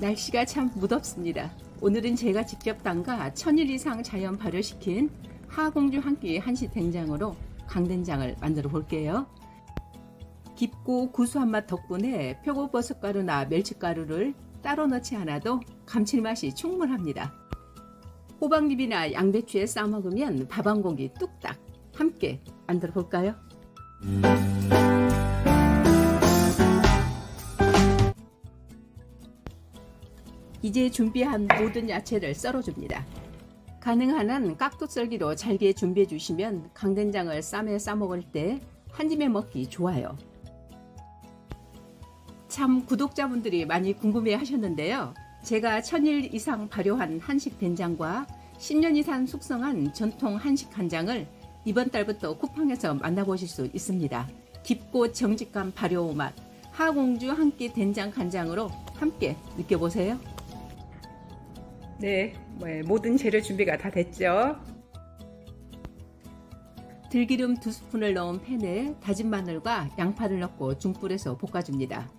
날씨가 참 무덥습니다. 오늘은 제가 직접 담가 천일 이상 자연 발효시킨 하공주 한 끼 한식 된장으로 강된장을 만들어 볼게요. 깊고 구수한 맛 덕분에 표고버섯 가루나 멸치가루를 따로 넣지 않아도 감칠맛이 충분합니다. 호박잎이나 양배추에 싸 먹으면 밥 한 공기 뚝딱 함께 만들어 볼까요? 이제 준비한 모든 야채를 썰어줍니다. 가능한 한 깍둑 썰기로 잘게 준비해 주시면 강된장을 쌈에 싸먹을 때 한 입에 먹기 좋아요. 참 구독자분들이 많이 궁금해 하셨는데요. 제가 천일 이상 발효한 한식 된장과 10년 이상 숙성한 전통 한식 간장을 이번 달부터 쿠팡에서 만나보실 수 있습니다. 깊고 정직한 발효 맛 하공주 한 끼 된장 간장으로 함께 느껴보세요. 네, 뭐, 모든 재료 준비가 다 됐죠. 들기름 두 스푼을 넣은 팬에 다진 마늘과 양파를 넣고 중불에서 볶아줍니다.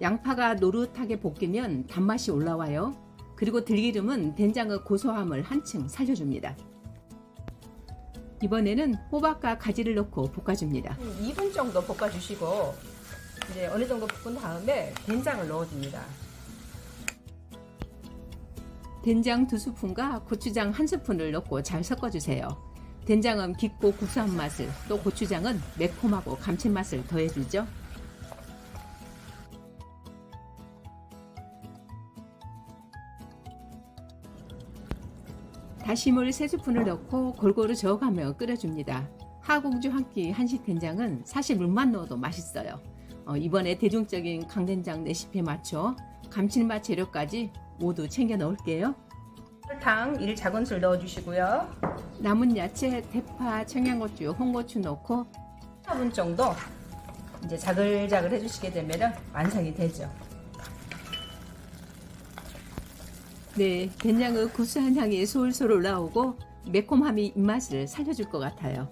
양파가 노릇하게 볶이면 단맛이 올라와요. 그리고 들기름은 된장의 고소함을 한층 살려줍니다. 이번에는 호박과 가지를 넣고 볶아줍니다. 2분 정도 볶아주시고 이제 어느 정도 볶은 다음에 된장을 넣어줍니다. 된장 두 스푼과 고추장 한 스푼을 넣고 잘 섞어주세요. 된장은 깊고 구수한 맛을, 또 고추장은 매콤하고 감칠맛을 더해주죠. 다시물 3스푼을 넣고 골고루 저어가며 끓여줍니다. 하공주 한 끼 한식 된장은 사실 물만 넣어도 맛있어요. 어, 이번에 대중적인 강된장 레시피에 맞춰 감칠맛 재료까지 모두 챙겨 넣을게요. 설탕 1작은술 넣어주시고요. 남은 야채, 대파, 청양고추, 홍고추 넣고 4분 정도 이제 자글자글 해주시게 되면 완성이 되죠. 네, 된장의 구수한 향이 솔솔 올라오고 매콤함이 입맛을 살려줄 것 같아요.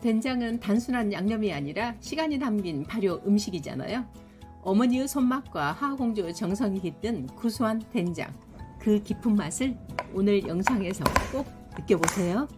된장은 단순한 양념이 아니라 시간이 담긴 발효 음식이잖아요. 어머니의 손맛과 하공주의 정성이 깃든 구수한 된장. 그 깊은 맛을 오늘 영상에서 꼭 느껴보세요.